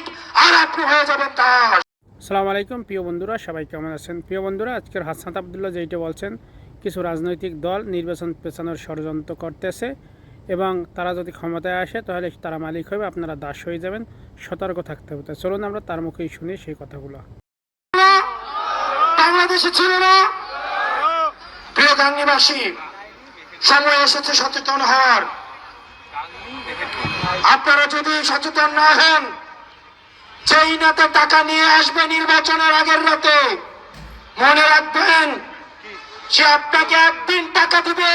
মালিক আর আপনি হয়ে যাবেন দাস সালাম আলাইকুম প্রিয় বন্ধুরা সবাই কেমন আছেন? প্রিয় বন্ধুরা আজকের হাসনাত আবদুল্লাহ যেইটা বলছেন কিছু রাজনৈতিক দল নির্বাচন পেছানোর ষড়যন্ত্র করতেছে এবং তারা যদি ক্ষমতায় আসে তাহলে তারা মালিক হবে আপনারা দাস হয়ে যাবেন সতর্ক থাকতে হবে। চলুন আমরা তার মুখেই শুনি সেই কথাগুলো। বাংলাদেশে ছিল না। প্রিয় গাঙ্গিবাসী সময় এসেছে সচেতন হওয়ার। আপনারা যদি সচেতন না হন যেই নাতে টাকা নিয়ে আসবে নির্বাচনের আগের রাতে। মনে রাখবেন, সে আপনাকে একদিন টাকা দিবে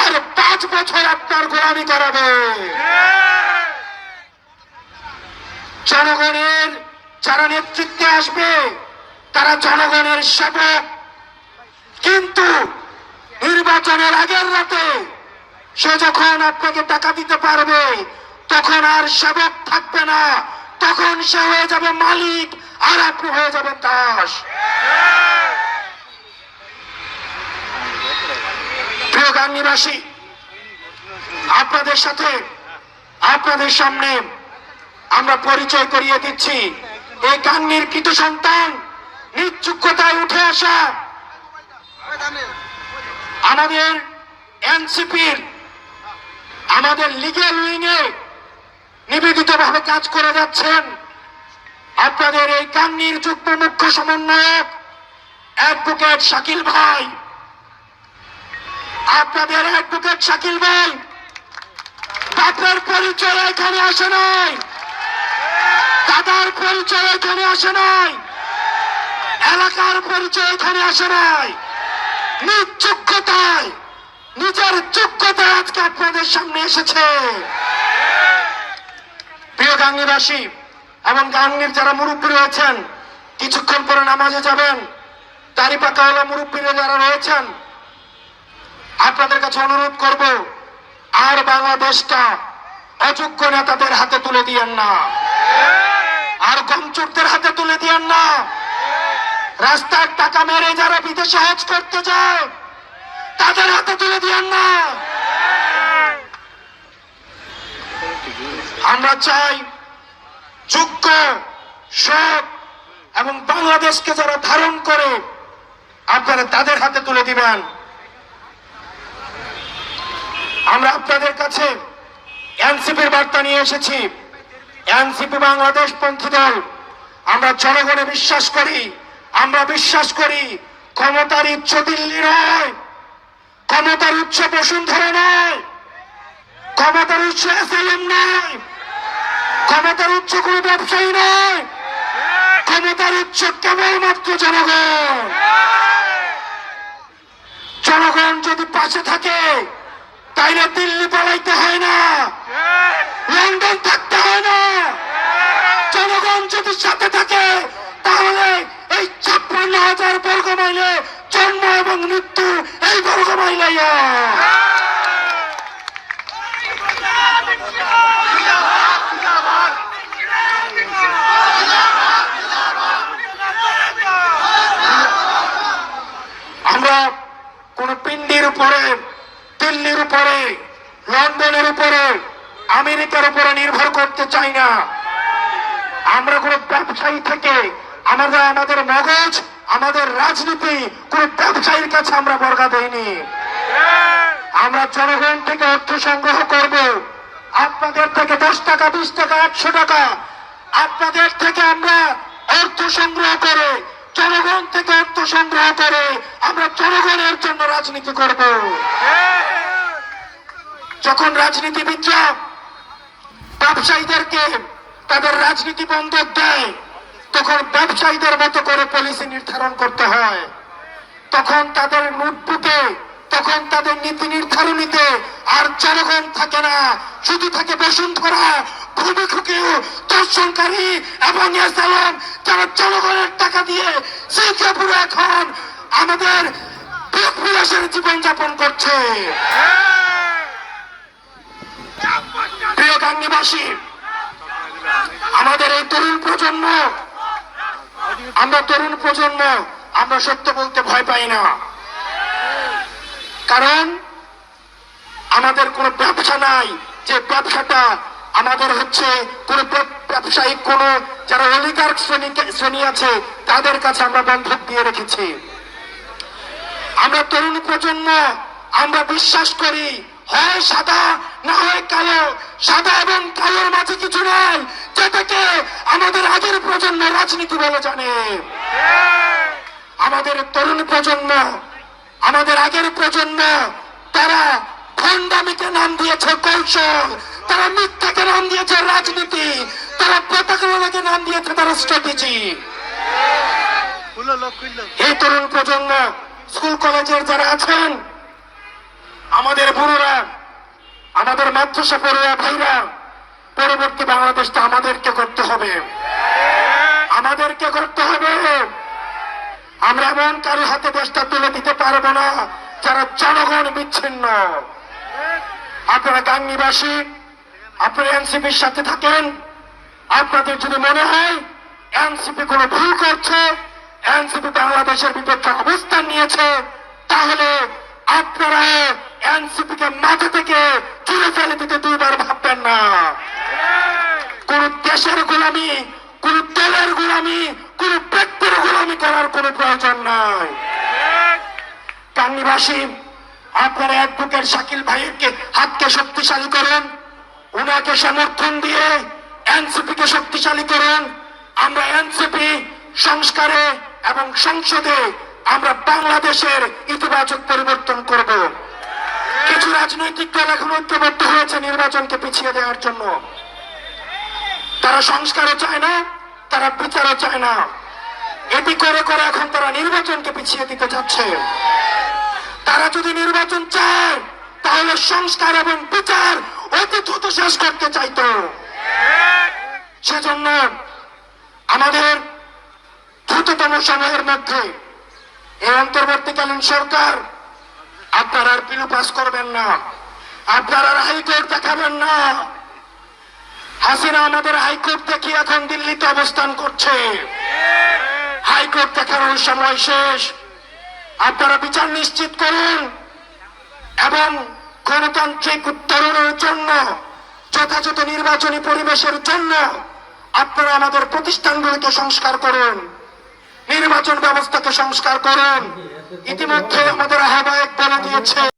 আর পাঁচ বছর আপনার গোলামি করাবে। জনগণের যারা নেতৃত্বে আসবে, তারা জনগণের সেবক। কিন্তু নির্বাচনের আগের রাতে সে যখন আপনাকে টাকা দিতে পারবে, তখন আর সেবক থাকবে না। তখন সে হয়ে যাবে মালিক আর আপনি হয়ে যাবেন দাস। প্রিয় গাঙ্গিবাসী, আপনাদের সাথে, আপনাদের সামনে আমরা পরিচয় করিয়ে দিচ্ছি। এই গাঙ্গির কৃত সন্তান যোগ্যতায় উঠে আসা? আমাদের এনসিপির, আমাদের লিগেল উইংয়ে নিবেদিত ভাবে কাজ করে যাচ্ছেন। আপনাদের এই কান্নির যুগ্ম মুখ্য সমন্বয়ক অ্যাডভোকেট শাকিল ভাই। আপনাদের অ্যাডভোকেট শাকিল ভাই, বাপের পরিচয় এখানে আসে নাই। দাদার পরিচয় এখানে আসে নাই। এলাকার পরিচয় এখানে আসে নাই। নিজ যোগ্যতায়, নিজের যোগ্যতায় আজকে আপনাদের সামনে এসেছে। প্রিয় গাঙ্গিবাসী এবং গাঙ্গির যারা মুরব্বী রয়েছেন, কিছুক্ষণ পরে নামাজে যাবেন। দাড়ি পাকাওয়ালা মুরব্বীরা যারা রয়েছেন, আপনাদের কাছে অনুরোধ করব, আর বাংলাদেশটা অযোগ্য নেতাদের হাতে তুলে দিয়েন না। আর গমচোরদের হাতে তুলে দিয়েন না। রাস্তার টাকা মেরে যারা বিদেশে হজ করতে যায়, তাদের হাতে তুলে দিয়েন না। আমরা চাই যোগ্য সৎ এবং বাংলাদেশকে যারা ধারণ করে, আপনারা তাদের হাতে তুলে দিবেন। আমরা আপনাদের কাছে এনসিপির বার্তা নিয়ে এসেছি। এনসিপি বাংলাদেশ পন্থী দল। আমরা জনগণে বিশ্বাস করি, আমরা বিশ্বাস করি ক্ষমতার উচ্চ দিল্লি নয়, ক্ষমতার উচ্চ বসুন্ধরা নয়, ক্ষমতার উচ্চ এসএলএম নয়। ক্ষমতার উচ্চ কোনো ব্যবসায়ী নয়। ক্ষমতার উচ্চ কেবলমাত্র জনগণ। জনগণ যদি পাশে থাকে তাইলে দিল্লি পালাইতে হয় না? লন্ডন থাকতে হয় না? জনগণ যদি সাথে থাকে, তাহলে এই ছাপ্পান্ন হাজার বর্গ মাইলে জন্ম এবং মৃত্যু এই বর্গ মাইলাই আমরা কোন পিন্ডির উপরে দিল্লির উপরে লন্ডনের উপরে, আমেরিকার উপরে নির্ভর করতে চাই না। আমরা কোন ব্যবসায়ী থেকে আমাদের আমাদের মগজ, আমাদের রাজনীতি কোন ব্যবসায়ীর কাছে আমরা বর্গা দেইনি। আমরা জনগণ থেকে অর্থ সংগ্রহ করব। আপনাদের থেকে দশ টাকা, বিশ টাকা, একশো টাকা, আপনাদের থেকে আমরা অর্থ সংগ্রহ করে, জনগণ থেকে অর্থ সংগ্রহ করে আমরা জনগণের জন্য রাজনীতি করব। যখন রাজনীতিবিদরা ব্যবসায়ীদেরকে তাদের রাজনীতি বন্ধক দেয়, তখন ব্যবসায়ীদের মতো করে পলিসি নির্ধারণ করতে হয়। তখন তাদের নোটবুকে, তখন তাদের নীতি নির্ধারণীতে আর জনগণ থাকে না, শুধু থাকে বসুন্ধরা ভূমি খুকিও দর্শনকারী এবং এসালাম যারা জনগণের টাকা দিয়ে শিক্ষাপুরে এখন আমাদের জীবন যাপন করছে। গাঙ্গিবাসী আমাদের এই তরুণ প্রজন্ম, আমরা তরুণ প্রজন্ম, আমরা সত্য বলতে ভয় পাই না। কারণ আমাদের কোনো ব্যবসা নাই। যে ব্যবসাটা আমাদের হচ্ছে কোনো ব্যব- ব্যবসা ব্যবসায়িক কোন যারা অলিগার্ক শ্রেণি শ্রেণি আছে, তাদের কাছে আমরা বন্ধক দিয়ে রেখেছি। আমরা তরুণ প্রজন্ম, আমরা বিশ্বাস করি, হয় সাদা, না হয় কালো। সাদা এবং কালোর মাঝে কিছু নাই যেটাকে আমাদের আগের প্রজন্ম রাজনীতি বলে জানে। আমাদের তরুণ প্রজন্ম, আমাদের আগের প্রজন্ম, তারা খন্ডামিকে নাম দিয়েছে কৌশল, তারা মিথ্যাকে নাম দিয়েছে রাজনীতি, তারা প্রতারণাকে নাম দিয়েছে তারা স্ট্র্যাটেজি এই তরুণ প্রজন্ম স্কুল কলেজের যারা আছেন, আমাদের বুড়োরা আমাদের মাদ্রাসা পড়ুয়া ভাইরা, পরবর্তী বাংলাদেশটা আমাদেরকে করতে হবে। আমাদেরকে করতে হবে। আমরা এমন কারও হাতে দেশটা তুলে দিতে পারব না, যারা জনগণ বিচ্ছিন্ন। আপনারা গাঙ্গিবাসী, আপনারা এনসিপির সাথে থাকেন। আপনাদের যদি মনে হয় এনসিপি কোনো ভুল করছে, এনসিপি বাংলাদেশের বিপক্ষে অবস্থান নিয়েছে, তাহলে আপনারা এনসিপি মাথা থেকে চুলে ফেলে দিতে দুইবার ভাববেন না। কোন দেশের গোলামি, কোন দলের গোলামি, কোন ব্যক্তির গোলামি করার কোনো প্রয়োজন নাই। কান্নিবাসী আপনারা অ্যাডভোকেট শাকিল ভাইকে হাতকে শক্তিশালী করুন। ওনাকে সমর্থন দিয়ে এনসিপি কে শক্তিশালী করুন। আমরা এনসিপি সংস্কারে এবং সংসদে আমরা বাংলাদেশের ইতিবাচক পরিবর্তন করব। কিছু রাজনৈতিক দল এখন ঐক্যবদ্ধ হয়েছে নির্বাচনকে পিছিয়ে দেওয়ার জন্য। তারা সংস্কারও চায় না, তারা বিচারও চায় না। এটি করে করে এখন তারা নির্বাচনকে পিছিয়ে দিতে যাচ্ছে। তারা যদি নির্বাচন চায়, তাহলে সংস্কার এবং বিচার অতি দ্রুত শেষ করতে চাইতো। সেজন্য আমাদের দ্রুততম সময়ের মধ্যে এই অন্তর্বর্তীকালীন সরকার আপনারা আর বিলু পাস করবেন না। আপনারা হাইকোর্ট দেখাবেন না। হাসিনা আমাদের হাইকোর্ট দেখি এখন দিল্লিতে অবস্থান করছে। হাইকোর্ট দেখানোর সময় শেষ। আপনারা বিচার নিশ্চিত করুন। এবং গণতান্ত্রিক উত্তরণের জন্য, যথাযথ নির্বাচনী পরিবেশের জন্য আপনারা আমাদের প্রতিষ্ঠানগুলিকে সংস্কার করুন। নির্বাচন ব্যবস্থাকে সংস্কার করুন। ইতিমধ্যে আমাদের আহ্বায়ক বলে দিয়েছে।